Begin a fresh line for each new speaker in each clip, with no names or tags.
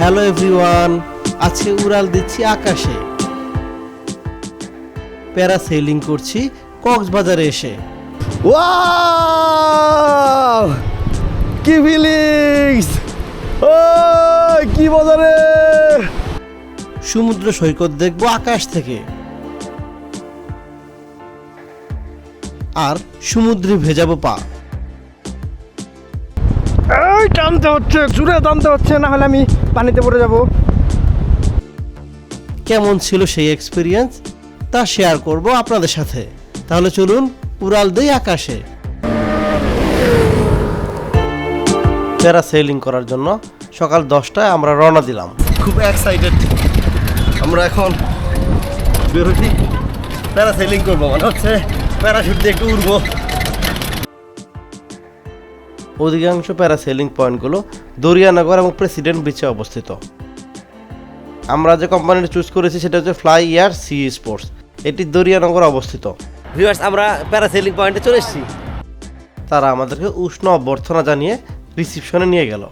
Hello everyone আজকে উড়াল দিচ্ছি আকাশে। প্যারাসেলিং করছি কক্সবাজারে এসে।
ওয়াও কি ফিলিংস ও কি মজা রে!
সমুদ্র সৈকত দেখব আকাশ থেকে। আর সমুদ্রে ভেজাবো পা।
এই টানতে হচ্ছে জুড়ে টানতে হচ্ছে না হলে আমি পানিতে পড়ে যাব।
কেমন ছিল সেই এক্সপিরিয়েন্স তা শেয়ার করব আপনাদের সাথে। তাহলে চলুন উড়াল দেই আকাশে। প্যারাসেলিং করার জন্য সকাল দশটায় আমরা রওনা দিলাম।
খুব এক্সাইটেড আমরা এখন বেরোচ্ছি প্যারাসেলিং করব মানে হচ্ছে প্যারাশুট দিয়ে একটু উড়বো।
অধিকাংশ প্যারাসেলিং পয়েন্টগুলো দরিয়ানগর এবং প্রেসিডেন্ট বিচে অবস্থিত। আমরা যে কোম্পানিটা চুজ করেছি সেটা হচ্ছে ফ্লাই এয়ার সি স্পোর্টস এটি দরিয়ানগর অবস্থিত।
ভিউয়ার্স আমরা প্যারাসেলিং পয়েন্টে চলে এসেছি।
তারা আমাদেরকে উষ্ণ অভ্যর্থনা জানিয়ে রিসিপশনে নিয়ে গেল।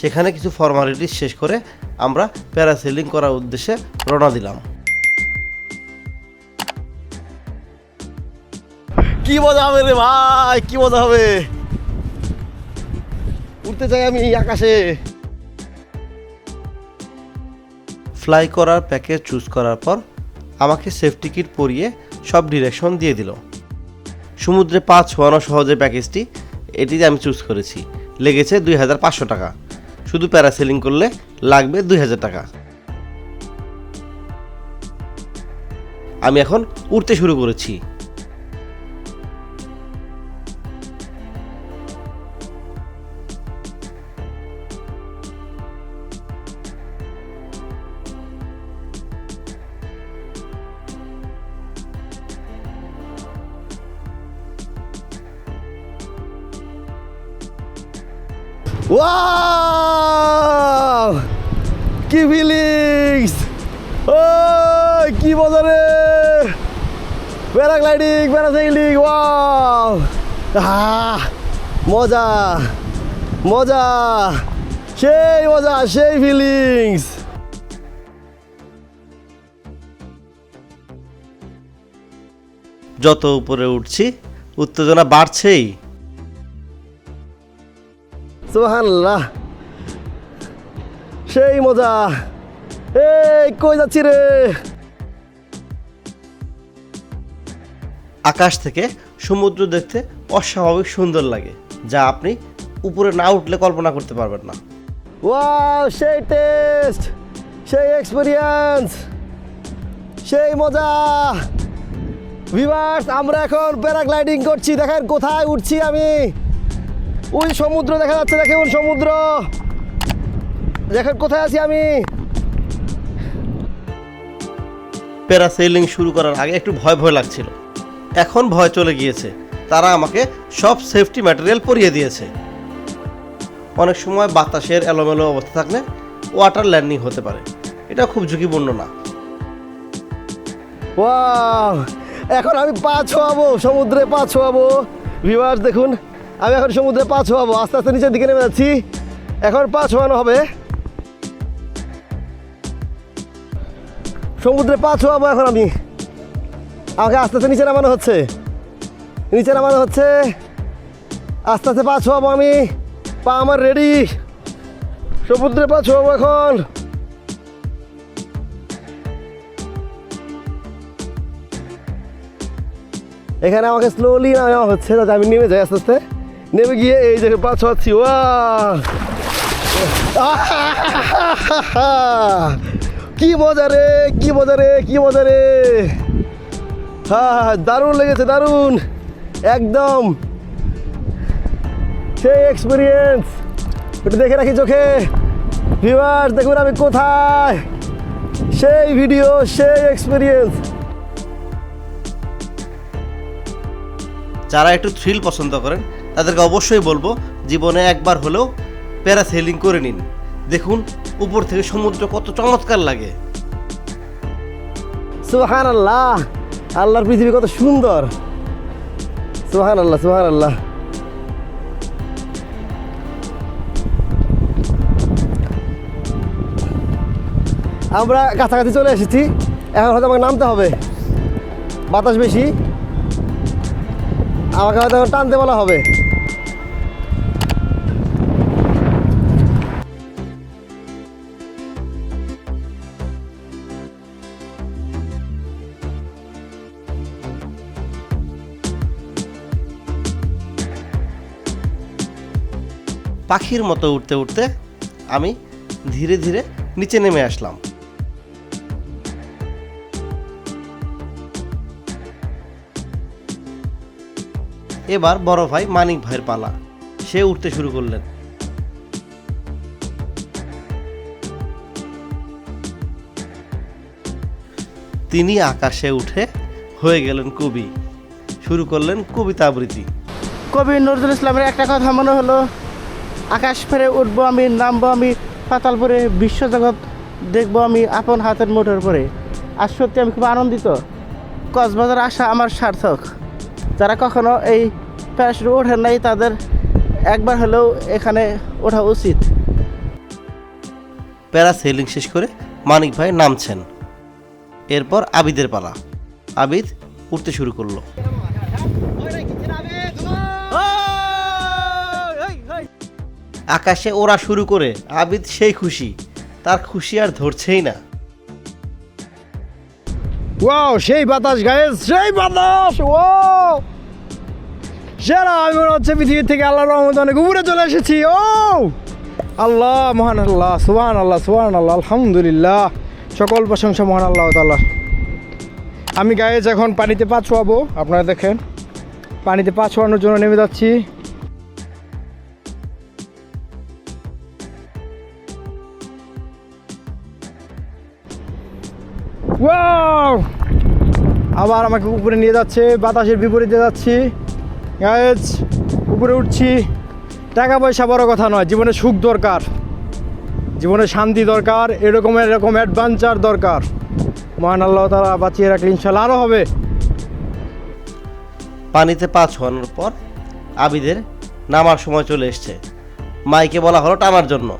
সেখানে কিছু ফর্মালিটিস শেষ করে আমরা প্যারাসেলিং করার উদ্দেশ্যে রওনা দিলাম।
কি মজা হবে রে ভাই? কি মজা হবে? উঠতে চাই আমি আকাশে।
ফ্লাই করার প্যাকেজ চুজ করার পর আমাকে সেফটি কিট পরিয়ে সব ডিরেকশন দিয়ে দিল। সমুদ্রে পা ছোঁয়ানো সহজে প্যাকেজটি এটিতে আমি চুজ করেছি। লেগেছে দুই হাজার পাঁচশো টাকা। শুধু প্যারাসেলিং করলে লাগবে দুই হাজার টাকা। আমি এখন উঠতে শুরু করেছি।
ওয়াও কি ফিলিংস ও কি মজা রে প্যারাগ্লাইডিং প্যারাসাইলিং ওয়াও মজা মজা, সেই মজা, সেই ফিলিংস
যত উপরে উঠছি, উত্তেজনা বাড়ছেই।
সুবহানাল্লাহ। সেই মজা। এই কই যাচ্ছি রে?
আকাশ থেকে সমুদ্র দেখতে অস্বাভাবিক সুন্দর লাগে যা আপনি উপরে না উঠলে কল্পনা করতে পারবেন না।
ওয়াও সেই টেস্ট সেই এক্সপিরিয়েন্স সেই মজা। ভিভার্স আমরা এখন প্যারাগ্লাইডিং করছি দেখেন কোথায় উঠছি আমি। ওই সমুদ্র দেখা যাচ্ছে দেখে দেখুন সমুদ্র। দেখেন কোথায় আছি আমি?
প্যারাসেলিং শুরু করার আগে একটু ভয় ভয় লাগছিল। এখন ভয় চলে গিয়েছে। তারা আমাকে সব সেফটি ম্যাটেরিয়াল পরিয়ে দিয়েছে। অনেক সময় বাতাসের এলোমেলো অবস্থা থাকলে ওয়াটার ল্যান্ডিং হতে পারে। এটা খুব ঝুঁকিপূর্ণ না।
এখন আমি পা ছোয়াবো সমুদ্রে পা ছোয়াবো। ভিভার্স দেখুন। আমি এখন সমুদ্রে পা ছোয়াবো। আস্তে আস্তে নিচের দিকে নেমে যাচ্ছি। এখন পা ছোয়ানো হবে। সমুদ্রে পা ছোয়াবো এখন আমি। আমাকে আস্তে আস্তে নিচে নামানো হচ্ছে। নিচে নামানো হচ্ছে। আস্তে আস্তে পা ছোয়াবো আমি। পা আমার রেডি সমুদ্রে পা ছোয়াবো এখন। এখানে আমাকে স্লোলি নেওয়া হচ্ছে, যাতে আমি নেমে যাই আস্তে আস্তে। নেমে গিয়ে এই যে পা ছোয়াচ্ছি ওয়া কি মজা রে, কি মজা রে, কি মজা রে। হ্যাঁ দারুণ লেগেছে, দারুণ। একদম। সেই এক্সপিরিয়েন্স একটু দেখে রাখি চোখে। ভিউয়ার্স দেখুন আমি কোথায়। সেই ভিডিও সেই এক্সপিরিয়েন্স
যারা একটু থ্রিল পছন্দ করেন তাদেরকে অবশ্যই বলব, জীবনে একবার হলেও প্যারাসেলিং করে নিন। দেখুন, উপর থেকে সমুদ্র কত চমৎকার লাগে।
সোহান আল্লাহ আল্লাহর পৃথিবী কত সুন্দর। সোহান আল্লাহ সোহান আল্লাহ আমরা কাছাকাছি চলে এসেছি, এখন হয়তো আমাকে নামতে হবে। বাতাস বেশি। আমাকে হয়তো টানতে বলা হবে।
পাখির মতো উঠতে উঠতে আমি ধীরে ধীরে নিচে নেমে আসলাম। এবার বড় ভাই মানিক ভাইয়ের পালা। সে উঠতে শুরু করলেন। তিনি আকাশে উঠে হয়ে গেলেন কবি। শুরু করলেন কবিতা আবৃত্তি।
কবি নজরুল ইসলামের একটা কথা মনে হলো, আকাশ ফেরে উঠবো আমি, নামবো আমি পাতাল পাতালপুরে বিশ্বজগৎ দেখব আমি আপন হাতের মোটর পরে। আর সত্যি আমি খুব আনন্দিত। কক্সবাজার আসা আমার সার্থক। যারা কখনো এই প্যারাশুটে ওঠেন নাই, তাদের একবার হলেও এখানে ওঠা উচিত।
প্যারা সেলিং শেষ করে মানিক ভাই নামছেন। এরপর আবিদের পালা। আবিদ উঠতে শুরু করল। আকাশে ওরা শুরু করে আবিদ সেই খুশি। তার খুশি আর ধরছেই না।
ওয়াও সেই বাতাস গায়ে সেই বাতাস ও সেরা আমি মনে হচ্ছে পৃথিবীর থেকে আল্লাহ রহমত অনেক উপরে চলে এসেছি ও আল্লাহ, মহান আল্লাহ সুবান আল্লাহ সুবান আল্লাহ আলহামদুলিল্লাহ, সকল প্রশংসা মহান আল্লাহ তাল্লাহ আমি গায়ে এখন পানিতে পা ছোয়াবো, আপনারা দেখেন, পানিতে পা ছোয়ানোর জন্য নেমে যাচ্ছি। আবার আমাকে উপরে নিয়ে যাচ্ছে, বাতাসের বিপরীতে যাচ্ছি। গায়েজ উপরে উঠছি। টাকা পয়সা বড় কথা নয়, জীবনে সুখ দরকার। জীবনে শান্তি দরকার, এরকম এরকম অ্যাডভেঞ্চার দরকার। মহান আল্লাহ তারা বাঁচিয়ে রাখলে ইনশাল্লাহ আরও হবে।
পানিতে পা ছোয়ানোর পর আবিদের নামার সময় চলে এসছে। মাইকে বলা হলো টানার জন্য।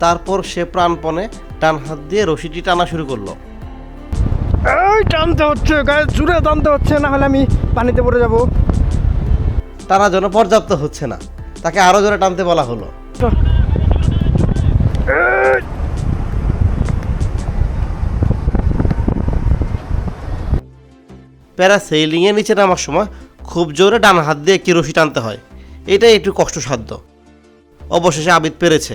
তারপর সে প্রাণপণে টান হাত দিয়ে রশিটি টানা শুরু করল।
এই টানতে হচ্ছে গায়ে চুড়ে টানতে হচ্ছে না হলে আমি পানিতে পড়ে যাব।
টানার জন্য পর্যাপ্ত হচ্ছে না তাকে আরও জোরে টানতে বলা হলো। প্যারাসেইলিংয়ে নিচে নামার সময় খুব জোরে ডান হাত দিয়ে একটি রশি টানতে হয়। এটাই একটু কষ্টসাধ্য। অবশেষে আবিদ পেরেছে।